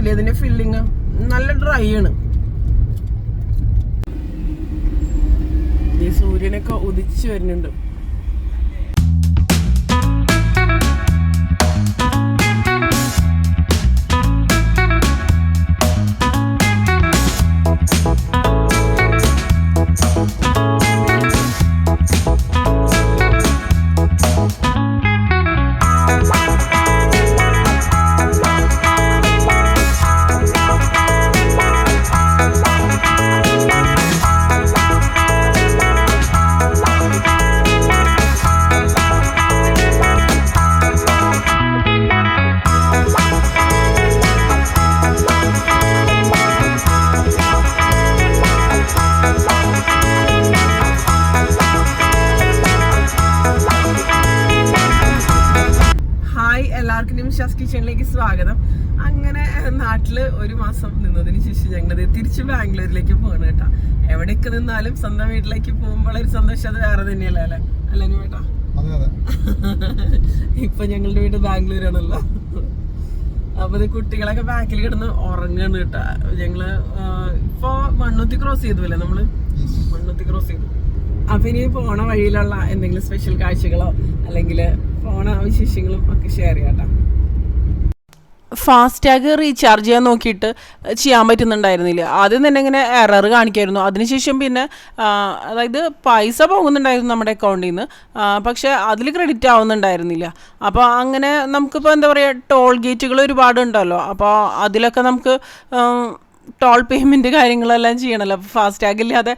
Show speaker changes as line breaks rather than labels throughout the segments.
കണ്ടില്ലേ ഇതിന്റെ ഫില്ലിങ് നല്ല ഡ്രൈ ആണ്. ഈ സൂര്യനൊക്കെ ഉദിച്ചു വരുന്നുണ്ട്. ശേഷം ഞങ്ങളത് തിരിച്ച് ബാംഗ്ലൂരിലേക്ക് പോകണം കേട്ടോ. എവിടെയൊക്കെ നിന്നാലും സ്വന്തം വീട്ടിലേക്ക് പോകുമ്പോൾ ഒരു സന്തോഷം. അത് വേറെ തന്നെയല്ലേ അല്ലേ? അല്ലേ
അതെ
ഇപ്പൊ ഞങ്ങളുടെ വീട് ബാംഗ്ലൂരാണല്ലോ. അപ്പൊ ഇത് കുട്ടികളൊക്കെ ബാക്കിൽ കിടന്ന് ഉറങ്ങാണ് കേട്ടാ. ഞങ്ങൾ ഇപ്പൊ മണ്ണുത്തി ക്രോസ് ചെയ്തു നമ്മൾ? മണ്ണുത്തി ക്രോസ് ചെയ്തു. അപ്പൊ ഇനി പോണ വഴിയിലുള്ള എന്തെങ്കിലും സ്പെഷ്യൽ കാഴ്ചകളോ അല്ലെങ്കിൽ പോണ വിശേഷങ്ങളും ഒക്കെ ഷെയർ ചെയ്യാട്ടാ ഫാസ്ടാഗ് റീചാർജ് ചെയ്യാൻ നോക്കിയിട്ട് ചെയ്യാൻ പറ്റുന്നുണ്ടായിരുന്നില്ല. ആദ്യം തന്നെ ഇങ്ങനെ എറർ കാണിക്കായിരുന്നു. അതിനുശേഷം പിന്നെ അതായത് പൈസ പോകുന്നുണ്ടായിരുന്നു നമ്മുടെ അക്കൗണ്ടിൽ നിന്ന് പക്ഷേ അതിൽ ക്രെഡിറ്റ് ആവുന്നുണ്ടായിരുന്നില്ല. അപ്പോൾ അങ്ങനെ നമുക്കിപ്പോൾ എന്താ പറയുക ടോൾ ഗേറ്റുകൾ ഒരുപാടുണ്ടല്ലോ. അപ്പോൾ അതിലൊക്കെ നമുക്ക് ടോൾ പേയ്മെന്റ് കാര്യങ്ങളെല്ലാം ചെയ്യണമല്ലോ അപ്പോൾ ഫാസ്ടാഗ് ഇല്ലാതെ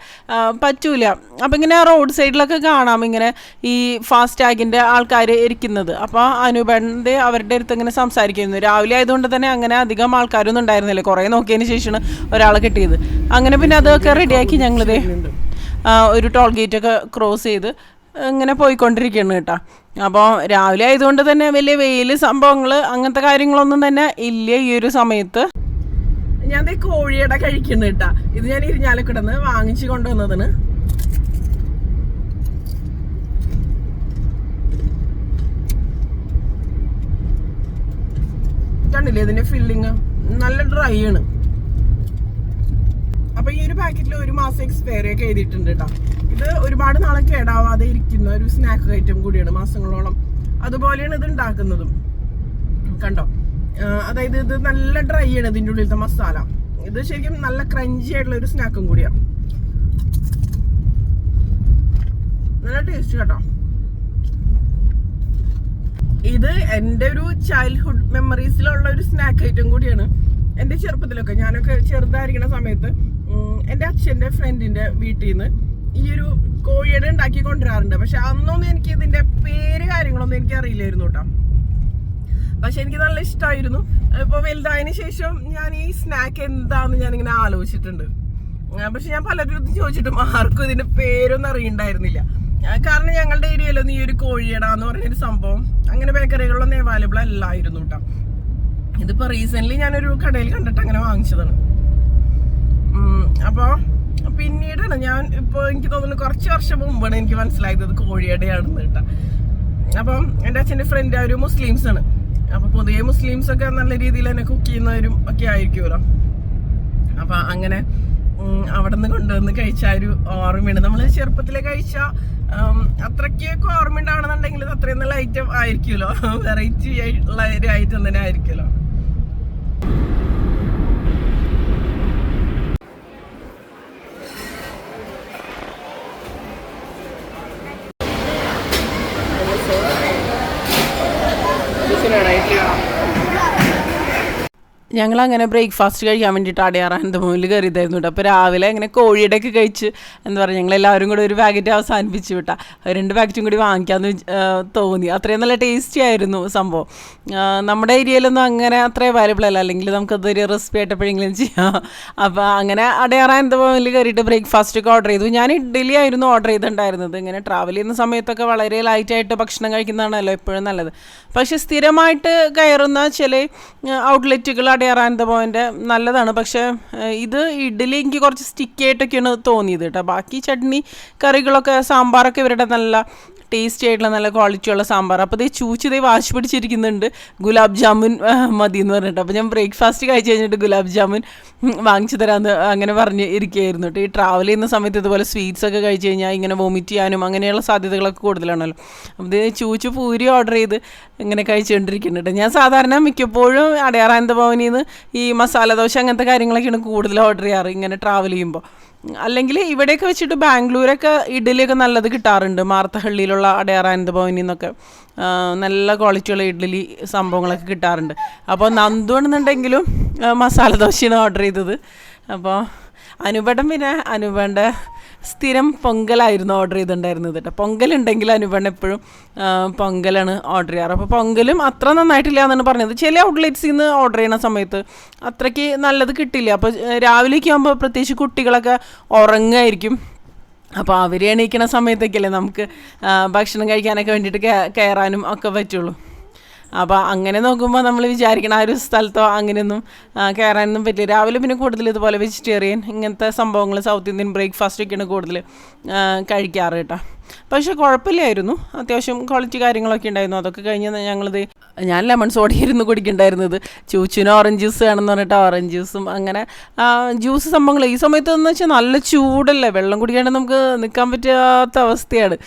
പറ്റൂല. അപ്പം ഇങ്ങനെ റോഡ് സൈഡിലൊക്കെ കാണാം ഇങ്ങനെ ഈ ഫാസ്ടാഗിന്റെ ആൾക്കാർ ഇരിക്കുന്നത്. അപ്പോൾ അനുപന്റെ അവരുടെ അടുത്ത് ഇങ്ങനെ സംസാരിക്കുന്നു. രാവിലെ ആയതുകൊണ്ട് തന്നെ അങ്ങനെ അധികം ആൾക്കാരൊന്നും ഉണ്ടായിരുന്നില്ല. കുറേ നോക്കിയതിന് ശേഷമാണ് ഒരാളെ കിട്ടിയത്. അങ്ങനെ പിന്നെ അതൊക്കെ റെഡിയാക്കി ഞങ്ങളിത് ഒരു ടോൾ ഗേറ്റൊക്കെ ക്രോസ് ചെയ്ത് ഇങ്ങനെ പോയിക്കൊണ്ടിരിക്കുകയാണ് കേട്ടോ. അപ്പോൾ രാവിലെ ആയതുകൊണ്ട് തന്നെ വലിയ വെയിൽ സംഭവങ്ങൾ അങ്ങനത്തെ കാര്യങ്ങളൊന്നും തന്നെ ഇല്ല ഈ ഒരു സമയത്ത്. ഞാൻ കോഴിയുടെ കഴിക്കുന്നു കേട്ടാ. ഇത് ഞാൻ ഇരിഞ്ഞാലക്കിടന്ന് വാങ്ങിച്ചു കൊണ്ടുവന്നതാണ് കണ്ടില്ലേ ഇതിന്റെ ഫില്ലിങ് നല്ല ഡ്രൈ ആണ്. അപ്പൊ ഈ ഒരു പാക്കറ്റിൽ ഒരു മാസം എക്സ്പയറി ഒക്കെ എഴുതിയിട്ടുണ്ട് കേട്ടോ. ഇത് ഒരുപാട് നാളെ കേടാവാതെ ഇരിക്കുന്ന ഒരു സ്നാക്ക് ഐറ്റം കൂടിയാണ് മാസങ്ങളോളം. അതുപോലെയാണ് ഇത് ഉണ്ടാക്കുന്നതും. കണ്ടോ? അതായത് ഇത് നല്ല ഡ്രൈ ആണ് ഇതിന്റെ ഉള്ളിലത്തെ മസാല ഇത് ശരിക്കും നല്ല ക്രഞ്ചി ആയിട്ടുള്ള ഒരു സ്നാക്കും കൂടിയാണ് നല്ല ടേസ്റ്റ് കേട്ടോ. ഇത് എന്റെ ഒരു ചൈൽഡ്ഹുഡ് മെമ്മറീസിലുള്ള ഒരു സ്നാക്ക് ഐറ്റം കൂടിയാണ് എന്റെ ചെറുപ്പത്തിലൊക്കെ. ഞാനൊക്കെ ചെറുതായിരിക്കുന്ന സമയത്ത് എന്റെ അച്ഛന്റെ ഫ്രണ്ടിന്റെ വീട്ടിൽ നിന്ന് ഈ ഒരു കോഴിയുടെ ഉണ്ടാക്കി കൊണ്ടുവരാറുണ്ട്. പക്ഷെ അന്നൊന്നും എനിക്ക് ഇതിന്റെ പേര് കാര്യങ്ങളൊന്നും എനിക്ക് അറിയില്ലായിരുന്നു കേട്ടോ. പക്ഷെ എനിക്ക് നല്ല ഇഷ്ടമായിരുന്നു ഇപ്പൊ വലുതായതിനു ശേഷം ഞാൻ ഈ സ്നാക്ക് എന്താന്ന് ഇങ്ങനെ ആലോചിച്ചിട്ടുണ്ട്. പക്ഷെ ഞാൻ പലരും ചോദിച്ചിട്ടും ആർക്കും ഇതിന്റെ പേരൊന്നും അറിയണ്ടായിരുന്നില്ല. കാരണം ഞങ്ങളുടെ ഏരിയയിലൊന്നും ഈ ഒരു കോഴിയട എന്ന് പറഞ്ഞൊരു സംഭവം അങ്ങനെ ബേക്കറികളൊന്നും അവൈലബിൾ അല്ലായിരുന്നു കേട്ടോ. ഇതിപ്പോ റീസെന്റ് ഞാനൊരു കടയിൽ കണ്ടിട്ട് അങ്ങനെ വാങ്ങിച്ചതാണ്. ഉം, അപ്പൊ പിന്നീടാണ് ഞാൻ ഇപ്പൊ എനിക്ക് തോന്നുന്നു കുറച്ച് വർഷം മുമ്പാണ് എനിക്ക് മനസ്സിലായത് കോഴിയടയാണെന്ന് കേട്ടോ. അപ്പം എന്റെ അച്ഛന്റെ ഫ്രണ്ട് ഒരു മുസ്ലിംസ് ആണ് അപ്പൊ പൊതുവെ മുസ്ലിംസ് ഒക്കെ നല്ല രീതിയിൽ തന്നെ കുക്ക് ചെയ്യുന്നവരും ഒക്കെ ആയിരിക്കുമല്ലോ. അപ്പൊ അങ്ങനെ അവിടെ നിന്ന് കൊണ്ടുവന്ന് കഴിച്ച ഒരു ഓർമ്മയുണ്ട്. നമ്മൾ ചെറുപ്പത്തിലെ കഴിച്ച അത്രയ്ക്കൊക്കെ ഓർമ്മ ഉണ്ടാവണമെന്നുണ്ടെങ്കിൽ അത്രയും നല്ല ഐറ്റം ആയിരിക്കുമല്ലോ. വെറൈറ്റി ഉള്ള ഒരു ഐറ്റം തന്നെ ആയിരിക്കുമല്ലോ. ಹೇಳೋಣ ಇಲ್ಲಿ ഞങ്ങൾ അങ്ങനെ ബ്രേക്ക്ഫാസ്റ്റ് കഴിക്കാൻ വേണ്ടിയിട്ട് അടയാറാനന്ദ മുന്നിൽ കയറിയതായിരുന്നു കേട്ടോ. അപ്പോൾ രാവിലെ അങ്ങനെ കോഴിയുടെ ഒക്കെ കഴിച്ച് എന്താ പറയുക ഞങ്ങൾ എല്ലാവരും കൂടി ഒരു പാക്കറ്റ് അവസാനിപ്പിച്ച് വിട്ടാ. രണ്ട് പാക്കറ്റും കൂടി വാങ്ങിക്കാമെന്ന് തോന്നി. അത്രയും നല്ല ടേസ്റ്റി ആയിരുന്നു സംഭവം. നമ്മുടെ ഏരിയയിലൊന്നും അങ്ങനെ അത്ര അവൈലബിൾ അല്ല. അല്ലെങ്കിൽ നമുക്ക് നമുക്കതൊരു റെസിപ്പി ആയിട്ടെപ്പോഴെങ്കിലും ചെയ്യാം. അപ്പോൾ അങ്ങനെ അടയാറാനന്ദ മുന്നിൽ കയറിയിട്ട് ബ്രേക്ക്ഫാസ്റ്റ് ഒക്കെ ഓർഡർ ചെയ്തു. ഞാൻ ഇഡ്ഡലി ആയിരുന്നു ഓർഡർ ചെയ്തിട്ടുണ്ടായിരുന്നത്. ഇങ്ങനെ ട്രാവൽ ചെയ്യുന്ന സമയത്തൊക്കെ വളരെ ലൈറ്റായിട്ട് ഭക്ഷണം കഴിക്കുന്നതാണല്ലോ എപ്പോഴും നല്ലത്. പക്ഷേ സ്ഥിരമായിട്ട് കയറുന്ന ചില ഔട്ട്ലെറ്റുകൾ അടയാറാനന്ദ പോയിന്റ് നല്ലതാണ്. പക്ഷേ ഇത് ഇഡ്ഡലി എനിക്ക് കുറച്ച് സ്റ്റിക്കി ആയിട്ടൊക്കെയാണ് തോന്നിയത് കേട്ടോ ബാക്കി ചട്നി കറികളൊക്കെ സാമ്പാറൊക്കെ ഇവരുടെ നല്ല
ടേസ്റ്റി ആയിട്ടുള്ള നല്ല ക്വാളിറ്റിയുള്ള സാമ്പാർ. അപ്പോൾ ഇതേ ചൂച്ചിതേ വാശി പിടിച്ചിരിക്കുന്നുണ്ട്. ഗുലാബ് ജാമുൻ മതി എന്ന് പറഞ്ഞിട്ട്. അപ്പോൾ ഞാൻ ബ്രേക്ക്ഫാസ്റ്റ് കഴിച്ച് കഴിഞ്ഞിട്ട് ഗുലാബ് ജാമുൻ വാങ്ങിച്ചു തരാമെന്ന് അങ്ങനെ പറഞ്ഞ് ഇരിക്കുകയായിരുന്നു ഈ ട്രാവൽ ചെയ്യുന്ന സമയത്ത് ഇതുപോലെ സ്വീറ്റ്സ് ഒക്കെ കഴിച്ച് കഴിഞ്ഞാൽ ഇങ്ങനെ വോമിറ്റ് ചെയ്യാനും അങ്ങനെയുള്ള സാധ്യതകളൊക്കെ കൂടുതലാണല്ലോ. അപ്പോൾ ഇത് ചൂച്ച് പൂരി ഓർഡർ ചെയ്ത് ഇങ്ങനെ കഴിച്ചുകൊണ്ടിരിക്കുന്നുണ്ട് ഞാൻ സാധാരണ മിക്കപ്പോഴും അടയാറാനന്ദ ഭവനിൽ നിന്ന് ഈ മസാല ദോശ അങ്ങനത്തെ കാര്യങ്ങളൊക്കെയാണ് കൂടുതൽ ഓർഡർ ചെയ്യാറ് ഇങ്ങനെ ട്രാവൽ ചെയ്യുമ്പോൾ. അല്ലെങ്കിൽ ഇവിടെയൊക്കെ വെച്ചിട്ട് ബാംഗ്ലൂരൊക്കെ ഇഡ്ഡലിയൊക്കെ നല്ലത് കിട്ടാറുണ്ട്. മാർത്തഹള്ളിയിലുള്ള അടയാറാനന്ദ ഭവനിൽ നിന്നൊക്കെ നല്ല ക്വാളിറ്റിയുള്ള ഇഡ്ഡലി സംഭവങ്ങളൊക്കെ കിട്ടാറുണ്ട്. അപ്പോൾ നന്ദു എന്നുണ്ടെങ്കിലും മസാല ദോശയാണ് ഓർഡർ ചെയ്തത്. അപ്പോൾ അനുപടം പിന്നെ അനുപേണ്ട സ്ഥിരം പൊങ്കലായിരുന്നു ഓർഡർ ചെയ്തിട്ടുണ്ടായിരുന്നത് കേട്ടോ. പൊങ്കലുണ്ടെങ്കിൽ അനുപേണ്ട എപ്പോഴും പൊങ്കലാണ് ഓർഡർ ചെയ്യാറ്. അപ്പോൾ പൊങ്കലും അത്ര നന്നായിട്ടില്ല എന്നാണ് പറഞ്ഞത്. ചില ഔട്ട്ലെറ്റ്സിൽ നിന്ന് ഓർഡർ ചെയ്യുന്ന സമയത്ത് അത്രയ്ക്ക് നല്ലത് കിട്ടില്ല. അപ്പോൾ രാവിലേക്ക് ആകുമ്പോൾ പ്രത്യേകിച്ച് കുട്ടികളൊക്കെ ഉറങ്ങായിരിക്കും. അപ്പോൾ അവർ എണീക്കണ സമയത്തൊക്കെയല്ലേ നമുക്ക് ഭക്ഷണം കഴിക്കാനൊക്കെ വേണ്ടിയിട്ട് കയറാനും ഒക്കെ പറ്റുള്ളൂ. അപ്പോൾ അങ്ങനെ നോക്കുമ്പോൾ നമ്മൾ വിചാരിക്കണം ആ ഒരു സ്ഥലത്തോ അങ്ങനെയൊന്നും കയറാനൊന്നും പറ്റില്ല. രാവിലെ പിന്നെ കൂടുതൽ ഇതുപോലെ വെജിറ്റേറിയൻ ഇങ്ങനത്തെ സംഭവങ്ങൾ സൗത്ത് ഇന്ത്യൻ ബ്രേക്ക്ഫാസ്റ്റ് ഒക്കെയാണ് കൂടുതൽ കഴിക്കാറ് കേട്ടോ. പക്ഷേ കുഴപ്പമില്ലായിരുന്നു. അത്യാവശ്യം ക്വാളിറ്റി കാര്യങ്ങളൊക്കെ ഉണ്ടായിരുന്നു. അതൊക്കെ കഴിഞ്ഞ് ഞങ്ങളിത് ഞാൻ ലെമൺ സോഡ ഇരുന്ന് കുടിക്കണ്ടായിരുന്നത്. ചൂച്ചിന് ഓറഞ്ച് ജ്യൂസ് വേണമെന്ന് പറഞ്ഞിട്ട് ഓറഞ്ച് ജ്യൂസും അങ്ങനെ ജ്യൂസ് സംഭവങ്ങൾ. ഈ സമയത്ത് എന്ന് വെച്ചാൽ നല്ല ചൂടല്ലേ? വെള്ളം കുടിക്കാണ്ട് നമുക്ക് നിൽക്കാൻ പറ്റാത്ത അവസ്ഥയാണ്.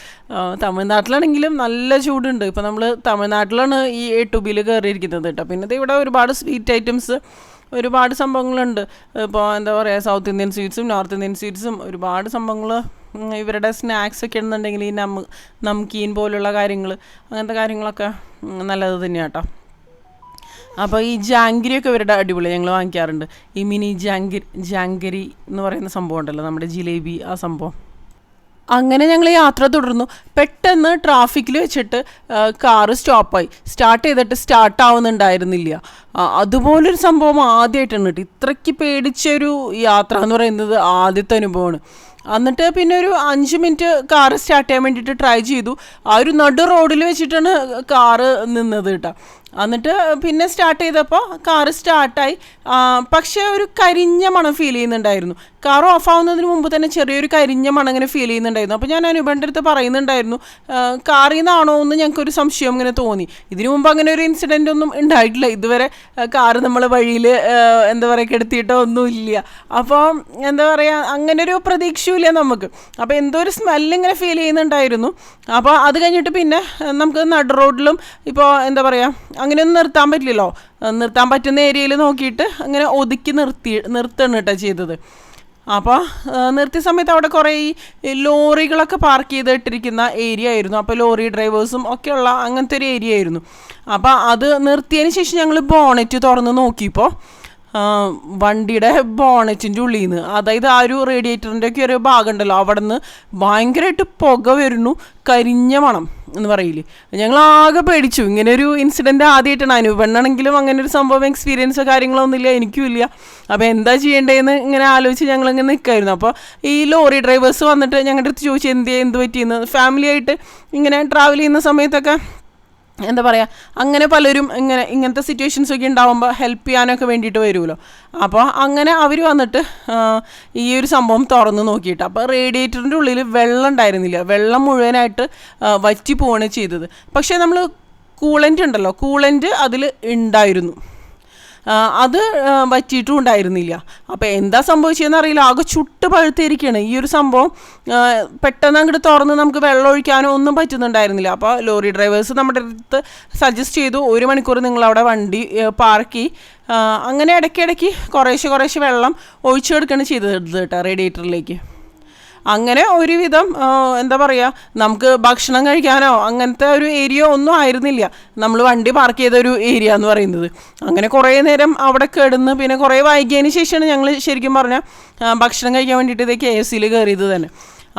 തമിഴ്നാട്ടിലാണെങ്കിലും നല്ല ചൂടുണ്ട്. ഇപ്പോൾ നമ്മൾ തമിഴ്നാട്ടിലാണ് ഈ എ ടു ബിയിൽ കയറിയിരിക്കുന്നത് കേട്ടോ. പിന്നെ ഇവിടെ ഒരുപാട് സ്വീറ്റ് ഐറ്റംസ് ഒരുപാട് സംഭവങ്ങളുണ്ട്. ഇപ്പോൾ എന്താ പറയുക സൗത്ത് ഇന്ത്യൻ സ്വീറ്റ്സും നോർത്ത് ഇന്ത്യൻ സ്വീറ്റ്സും ഒരുപാട് സംഭവങ്ങൾ ഇവരുടെ സ്നാക്സ് ഒക്കെ ഉണ്ടെന്നുണ്ടെങ്കിൽ ഈ നമ്മ നംകീൻ പോലുള്ള കാര്യങ്ങൾ അങ്ങനത്തെ കാര്യങ്ങളൊക്കെ നല്ലത് തന്നെയാണ് കേട്ടോ അപ്പോൾ ഈ ജാങ്കിരിയൊക്കെ ഇവരുടെ അടിപൊളി ഞങ്ങൾ വാങ്ങിക്കാറുണ്ട്. ഈ മിനി ജാങ്കിരി ജാങ്കരി എന്ന് പറയുന്ന സംഭവം ഉണ്ടല്ലോ നമ്മുടെ ജിലേബി ആ സംഭവം. അങ്ങനെ ഞങ്ങൾ യാത്ര തുടർന്നു. പെട്ടെന്ന് ട്രാഫിക്കിൽ വെച്ചിട്ട് കാറ് സ്റ്റോപ്പായി. സ്റ്റാർട്ട് ചെയ്തിട്ട് സ്റ്റാർട്ട് ആവുന്നുണ്ടായിരുന്നില്ല. അതുപോലൊരു സംഭവം ആദ്യമായിട്ടാണ് കേട്ടോ. ഇത്രയ്ക്ക് പേടിച്ചൊരു യാത്ര എന്ന് പറയുന്നത് ആദ്യത്തെ അനുഭവമാണ്. എന്നിട്ട് പിന്നെ ഒരു അഞ്ച് മിനിറ്റ് കാറ് സ്റ്റാർട്ട് ചെയ്യാൻ വേണ്ടിയിട്ട് ട്രൈ ചെയ്തു. ആ ഒരു നടു റോഡിൽ വെച്ചിട്ടാണ് കാറ് നിന്നത് കേട്ടോ. എന്നിട്ട് പിന്നെ സ്റ്റാർട്ട് ചെയ്തപ്പോൾ കാറ് സ്റ്റാർട്ടായി പക്ഷേ ഒരു കരിഞ്ഞ മണം ഫീൽ ചെയ്യുന്നുണ്ടായിരുന്നു. കാർ ഓഫ് ആവുന്നതിന് മുമ്പ് തന്നെ ചെറിയൊരു കരിഞ്ഞ മണം ഇങ്ങനെ ഫീൽ ചെയ്യുന്നുണ്ടായിരുന്നു. അപ്പോൾ ഞാൻ അനുപേന്റെ പറയുന്നുണ്ടായിരുന്നു കാറിൽ നിന്നാണോ എന്ന് ഞങ്ങൾക്കൊരു സംശയം ഇങ്ങനെ തോന്നി. ഇതിനു മുമ്പ് അങ്ങനെ ഒരു ഇൻസിഡന്റ് ഒന്നും ഉണ്ടായിട്ടില്ല. ഇതുവരെ കാറ് നമ്മൾ വഴിയിൽ എന്താ പറയുക കെടുത്തിയിട്ടോ ഒന്നുമില്ല അപ്പോൾ എന്താ പറയുക അങ്ങനെ ഒരു പ്രതീക്ഷയില്ല നമുക്ക്. അപ്പോൾ എന്തോ ഒരു ഇങ്ങനെ ഫീൽ ചെയ്യുന്നുണ്ടായിരുന്നു. അപ്പോൾ അത് കഴിഞ്ഞിട്ട് പിന്നെ നമുക്ക് നടു റോഡിലും ഇപ്പോൾ എന്താ പറയുക അങ്ങനെയൊന്നും നിർത്താൻ പറ്റില്ലല്ലോ. നിർത്താൻ പറ്റുന്ന ഏരിയയിൽ നോക്കിയിട്ട് അങ്ങനെ ഒതുക്കി നിർത്തി നിർത്തണം കേട്ടോ ചെയ്തത്. അപ്പോൾ നിർത്തിയ സമയത്ത് അവിടെ കുറേ ഈ ലോറികളൊക്കെ പാർക്ക് ചെയ്തിട്ടിരിക്കുന്ന ഏരിയ ആയിരുന്നു. അപ്പോൾ ലോറി ഡ്രൈവേഴ്സും ഒക്കെയുള്ള അങ്ങനത്തെ ഒരു ഏരിയ ആയിരുന്നു. അപ്പോൾ അത് നിർത്തിയതിന് ശേഷം ഞങ്ങൾ ബോണറ്റ് തുറന്ന് നോക്കിയപ്പോൾ വണ്ടിയുടെ ബോണറ്റിന്റെ ഉള്ളിൽ നിന്ന് അതായത് ആ ഒരു റേഡിയേറ്ററിന്റെ ഒക്കെ ഒരു ഭാഗം ഉണ്ടല്ലോ അവിടെ നിന്ന് ഭയങ്കരമായിട്ട് പുക വരുന്നു. കരിഞ്ഞ മണം എന്ന് പറയില്ലേ. ഞങ്ങൾ ആകെ പേടിച്ചു. ഇങ്ങനെ ഒരു ഇൻസിഡന്റ് ആദ്യമായിട്ടാണ് അനുപെണ്ണാണെങ്കിലും അങ്ങനെ ഒരു സംഭവം എക്സ്പീരിയൻസോ കാര്യങ്ങളോ ഒന്നുമില്ല എനിക്കും ഇല്ല. അപ്പോൾ എന്താ ചെയ്യേണ്ടതെന്ന് ഇങ്ങനെ ആലോചിച്ച് ഞങ്ങൾ ഞങ്ങളിങ്ങനെ നിൽക്കായിരുന്നു അപ്പോൾ ഈ ലോറി ഡ്രൈവേഴ്സ് വന്നിട്ട് ഞങ്ങളുടെ അടുത്ത് ചോദിച്ചു എന്ത് എന്ത് പറ്റിയെന്ന്? ഫാമിലിയായിട്ട് ഇങ്ങനെ ട്രാവൽ ചെയ്യുന്ന സമയത്തൊക്കെ എന്താ പറയുക അങ്ങനെ പലരും ഇങ്ങനെ ഇങ്ങനത്തെ സിറ്റുവേഷൻസ് ഒക്കെ ഉണ്ടാകുമ്പോൾ ഹെൽപ്പ് ചെയ്യാനൊക്കെ വേണ്ടിയിട്ട് വരുമല്ലോ അപ്പോൾ അങ്ങനെ അവർ വന്നിട്ട് ഈ ഒരു സംഭവം തുറന്ന് നോക്കിയിട്ട്. അപ്പോൾ റേഡിയേറ്ററിന്റെ ഉള്ളിൽ വെള്ളം ഉണ്ടായിരുന്നില്ല. വെള്ളം മുഴുവനായിട്ട് വറ്റി പോവാണ് ചെയ്തത്. പക്ഷേ നമ്മൾ കൂളന്റ് ഉണ്ടല്ലോ കൂളന്റ് അതിൽ ഉണ്ടായിരുന്നു. അത് പറ്റിയിട്ടും ഉണ്ടായിരുന്നില്ല. അപ്പോൾ എന്താ സംഭവിച്ചതെന്ന് അറിയില്ല. ആകെ ചുട്ട് പഴുത്തിരിക്കുകയാണ് ഈ ഒരു സംഭവം പെട്ടെന്ന് അങ്ങോട്ട് തുറന്ന് നമുക്ക് വെള്ളം ഒഴിക്കാനോ ഒന്നും പറ്റുന്നുണ്ടായിരുന്നില്ല. അപ്പോൾ ലോറി ഡ്രൈവേഴ്സ് നമ്മുടെ അടുത്ത് സജസ്റ്റ് ചെയ്തു ഒരു മണിക്കൂർ നിങ്ങൾ അവിടെ വണ്ടി പാർക്കി അങ്ങനെ ഇടയ്ക്കിടയ്ക്ക് കുറേശ്ശെ കുറേശ്ശെ വെള്ളം ഒഴിച്ചു കൊടുക്കുകയാണ് ചെയ്തത് കേട്ടോ റേഡിയേറ്ററിലേക്ക്. അങ്ങനെ ഒരുവിധം എന്താ പറയുക നമുക്ക് ഭക്ഷണം കഴിക്കാനോ അങ്ങനത്തെ ഒരു ഏരിയ ഒന്നും ആയിരുന്നില്ല. നമ്മൾ വണ്ടി പാർക്ക് ചെയ്ത ഒരു ഏരിയ എന്ന് പറയുന്നത്. അങ്ങനെ കുറേ നേരം അവിടെ കിടന്ന് പിന്നെ കുറേ വൈകിയതിന് ശേഷമാണ് ഞങ്ങൾ ശരിക്കും പറഞ്ഞാൽ ഭക്ഷണം കഴിക്കാൻ വേണ്ടിയിട്ട് ഇത് കെ എസ് സിയിൽ കയറിയത് തന്നെ.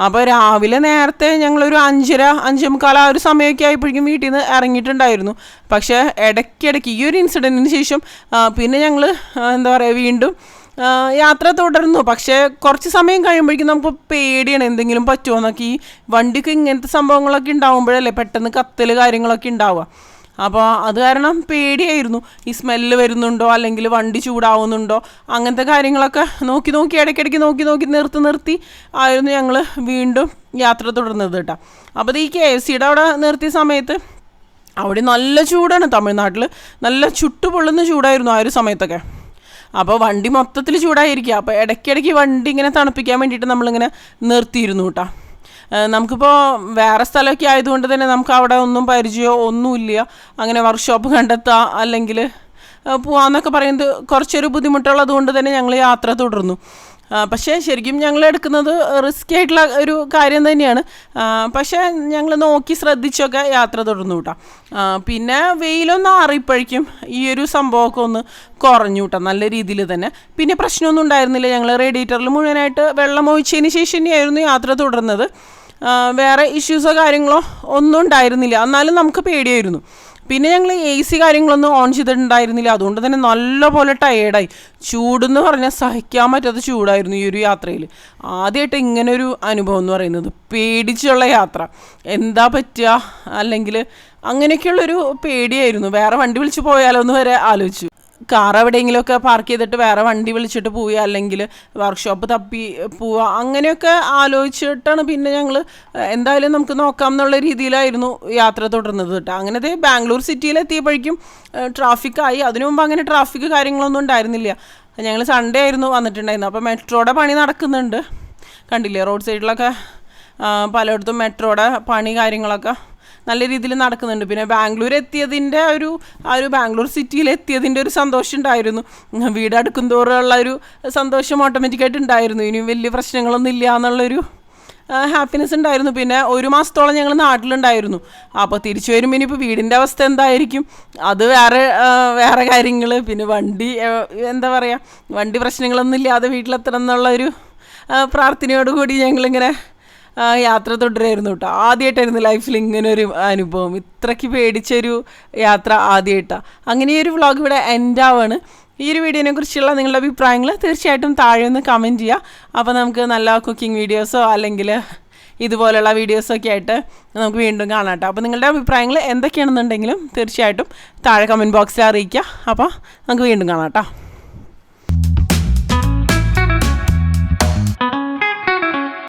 അപ്പോൾ രാവിലെ നേരത്തെ ഞങ്ങളൊരു അഞ്ചര അഞ്ചേ മുക്കാൽ ആ ഒരു സമയമൊക്കെ ആയപ്പോഴേക്കും വീട്ടിൽ നിന്ന് ഇറങ്ങിയിട്ടുണ്ടായിരുന്നു പക്ഷേ ഇടയ്ക്കിടയ്ക്ക് ഈ ഒരു ഇൻസിഡന്റിന് ശേഷം പിന്നെ ഞങ്ങൾ എന്താ പറയുക വീണ്ടും യാത്ര തുടർന്നു. പക്ഷേ കുറച്ച് സമയം കഴിയുമ്പോഴേക്കും നമുക്ക് പേടിയാണ് എന്തെങ്കിലും പറ്റുമോ എന്നൊക്കെ. ഈ വണ്ടിക്ക് ഇങ്ങനത്തെ സംഭവങ്ങളൊക്കെ ഉണ്ടാകുമ്പോഴല്ലേ പെട്ടെന്ന് കത്തൽ കാര്യങ്ങളൊക്കെ ഉണ്ടാവുക. അപ്പോൾ അത് കാരണം പേടിയായിരുന്നു. ഈ സ്മെല്ല് വരുന്നുണ്ടോ? അല്ലെങ്കിൽ വണ്ടി ചൂടാവുന്നുണ്ടോ? അങ്ങനത്തെ കാര്യങ്ങളൊക്കെ നോക്കി നോക്കി ഇടയ്ക്കിടയ്ക്ക് നോക്കി നോക്കി നിർത്തി നിർത്തി ആയിരുന്നു ഞങ്ങൾ വീണ്ടും യാത്ര തുടർന്നത് കേട്ടോ. അപ്പോൾ ഈ കെ എഫ് സിയുടെ അവിടെ നിർത്തിയ സമയത്ത് അവിടെ നല്ല ചൂടാണ്. തമിഴ്നാട്ടിൽ നല്ല ചുട്ടുപൊള്ളുന്ന ചൂടായിരുന്നു ആ ഒരു സമയത്തൊക്കെ. അപ്പോൾ വണ്ടി മൊത്തത്തിൽ ചൂടായിരിക്കുക അപ്പോൾ ഇടയ്ക്കിടയ്ക്ക് വണ്ടി ഇങ്ങനെ തണുപ്പിക്കാൻ വേണ്ടിയിട്ട് നമ്മളിങ്ങനെ നിർത്തിയിരുന്നു കേട്ടോ നമുക്കിപ്പോൾ വേറെ സ്ഥലമൊക്കെ ആയതുകൊണ്ട് തന്നെ നമുക്ക് അവിടെ ഒന്നും പരിചയമോ ഒന്നുമില്ല. അങ്ങനെ വർക്ക്ഷോപ്പ് കണ്ടെത്തുക അല്ലെങ്കിൽ പോവാന്നൊക്കെ പറയുന്നത് കുറച്ചൊരു ബുദ്ധിമുട്ടുള്ളത് കൊണ്ട് തന്നെ ഞങ്ങൾ യാത്ര തുടർന്നു. പക്ഷേ ശരിക്കും ഞങ്ങൾ എടുക്കുന്നത് റിസ്ക് ആയിട്ടുള്ള ഒരു കാര്യം തന്നെയാണ്. പക്ഷേ ഞങ്ങൾ നോക്കി ശ്രദ്ധിച്ചൊക്കെ യാത്ര തുടർന്നു കേട്ടോ. പിന്നെ വെയിലൊന്നും ആറിയപ്പോഴേക്കും ഈ ഒരു സംഭവമൊക്കെ ഒന്ന് കുറഞ്ഞു കേട്ടോ നല്ല രീതിയിൽ തന്നെ. പിന്നെ പ്രശ്നമൊന്നും ഉണ്ടായിരുന്നില്ല. ഞങ്ങൾ റേഡിയേറ്ററിൽ മുഴുവനായിട്ട് വെള്ളം ഒഴിച്ചതിന് ശേഷം തന്നെയായിരുന്നു യാത്ര തുടർന്നത്. വേറെ ഇഷ്യൂസോ കാര്യങ്ങളോ ഒന്നും ഉണ്ടായിരുന്നില്ല. എന്നാലും നമുക്ക് പേടിയായിരുന്നു. പിന്നെ ഞങ്ങൾ എ സി കാര്യങ്ങളൊന്നും ഓൺ ചെയ്തിട്ടുണ്ടായിരുന്നില്ല. അതുകൊണ്ട് തന്നെ നല്ലപോലെ ടയേർഡായി ചൂടെന്ന് പറഞ്ഞാൽ സഹിക്കാൻ പറ്റാത്ത ചൂടായിരുന്നു ഈ ഒരു യാത്രയിൽ ആദ്യമായിട്ട് ഇങ്ങനെ ഒരു അനുഭവം എന്ന് പറയുന്നത്. പേടിച്ചുള്ള യാത്ര. എന്താ പറ്റുക അല്ലെങ്കിൽ അങ്ങനെയൊക്കെയുള്ളൊരു പേടിയായിരുന്നു. വേറെ വണ്ടി വിളിച്ച് പോയാലോ എന്ന് വരെ ആലോചിച്ചു. കാർ എവിടെയെങ്കിലുമൊക്കെ പാർക്ക് ചെയ്തിട്ട് വേറെ വണ്ടി വിളിച്ചിട്ട് പോവുക അല്ലെങ്കിൽ വർക്ക്ഷോപ്പ് തപ്പി പോവുക അങ്ങനെയൊക്കെ ആലോചിച്ചിട്ടാണ് പിന്നെ ഞങ്ങൾ എന്തായാലും നമുക്ക് നോക്കാം എന്നുള്ള രീതിയിലായിരുന്നു യാത്ര തുടർന്നത് കേട്ടോ. അങ്ങനത്തെ ബാംഗ്ലൂർ സിറ്റിയിലെത്തിയപ്പോഴേക്കും ട്രാഫിക്കായി അതിനു മുമ്പ് അങ്ങനെ ട്രാഫിക് കാര്യങ്ങളൊന്നും ഉണ്ടായിരുന്നില്ല. ഞങ്ങൾ സൺഡേ ആയിരുന്നു വന്നിട്ടുണ്ടായിരുന്നത്. അപ്പോൾ മെട്രോയുടെ പണി നടക്കുന്നുണ്ട്. കണ്ടില്ലേ റോഡ് സൈഡിലൊക്കെ പലയിടത്തും മെട്രോയുടെ പണി കാര്യങ്ങളൊക്കെ നല്ല രീതിയിൽ നടക്കുന്നുണ്ട്. പിന്നെ ബാംഗ്ലൂർ എത്തിയതിന്റെ ഒരു ആ ഒരു ബാംഗ്ലൂർ സിറ്റിയിൽ എത്തിയതിന്റെ ഒരു സന്തോഷം ഉണ്ടായിരുന്നു. വീട് അടുക്കും തോറുള്ള ഒരു സന്തോഷം ഓട്ടോമാറ്റിക്കായിട്ട് ഉണ്ടായിരുന്നു. ഇനി വലിയ പ്രശ്നങ്ങളൊന്നും ഇല്ല എന്നുള്ളൊരു ഹാപ്പിനെസ് ഉണ്ടായിരുന്നു. പിന്നെ ഒരു മാസത്തോളം ഞങ്ങൾ നാട്ടിലുണ്ടായിരുന്നു. അപ്പോൾ തിരിച്ചു വരുമ്പോൾ ഇനിയിപ്പോൾ വീടിന്റെ അവസ്ഥ എന്തായിരിക്കും? അത് വേറെ വേറെ കാര്യങ്ങൾ. പിന്നെ വണ്ടി എന്താ പറയുക? വണ്ടി പ്രശ്നങ്ങളൊന്നും ഇല്ലാതെ വീട്ടിലെത്തണം എന്നുള്ളൊരു ആ, പ്രാർത്ഥനയോടുകൂടി ഞങ്ങളിങ്ങനെ യാത്ര തുടരായിരുന്നു കേട്ടോ ആദ്യമായിട്ടായിരുന്നു ലൈഫിൽ ഇങ്ങനെ ഒരു അനുഭവം. ഇത്രയ്ക്ക് പേടിച്ചൊരു യാത്ര ആദ്യമായിട്ടാണ് അങ്ങനെ ഈ ഒരു വ്ളോഗ് ഇവിടെ എൻഡ് ആവാണ്. ഈ ഒരു വീഡിയോനെ കുറിച്ചുള്ള നിങ്ങളുടെ അഭിപ്രായങ്ങൾ തീർച്ചയായിട്ടും താഴെ ഒന്ന് കമന്റ് ചെയ്യുക അപ്പോൾ നമുക്ക് നല്ല കുക്കിംഗ് വീഡിയോസോ അല്ലെങ്കിൽ ഇതുപോലെയുള്ള വീഡിയോസൊക്കെ ആയിട്ട് നമുക്ക് വീണ്ടും കാണാം കേട്ടോ അപ്പോൾ നിങ്ങളുടെ അഭിപ്രായങ്ങൾ എന്തൊക്കെയാണെന്നുണ്ടെങ്കിലും തീർച്ചയായിട്ടും താഴെ കമന്റ് ബോക്സിൽ അറിയിക്കുക അപ്പോൾ നമുക്ക് വീണ്ടും കാണാം കേട്ടോ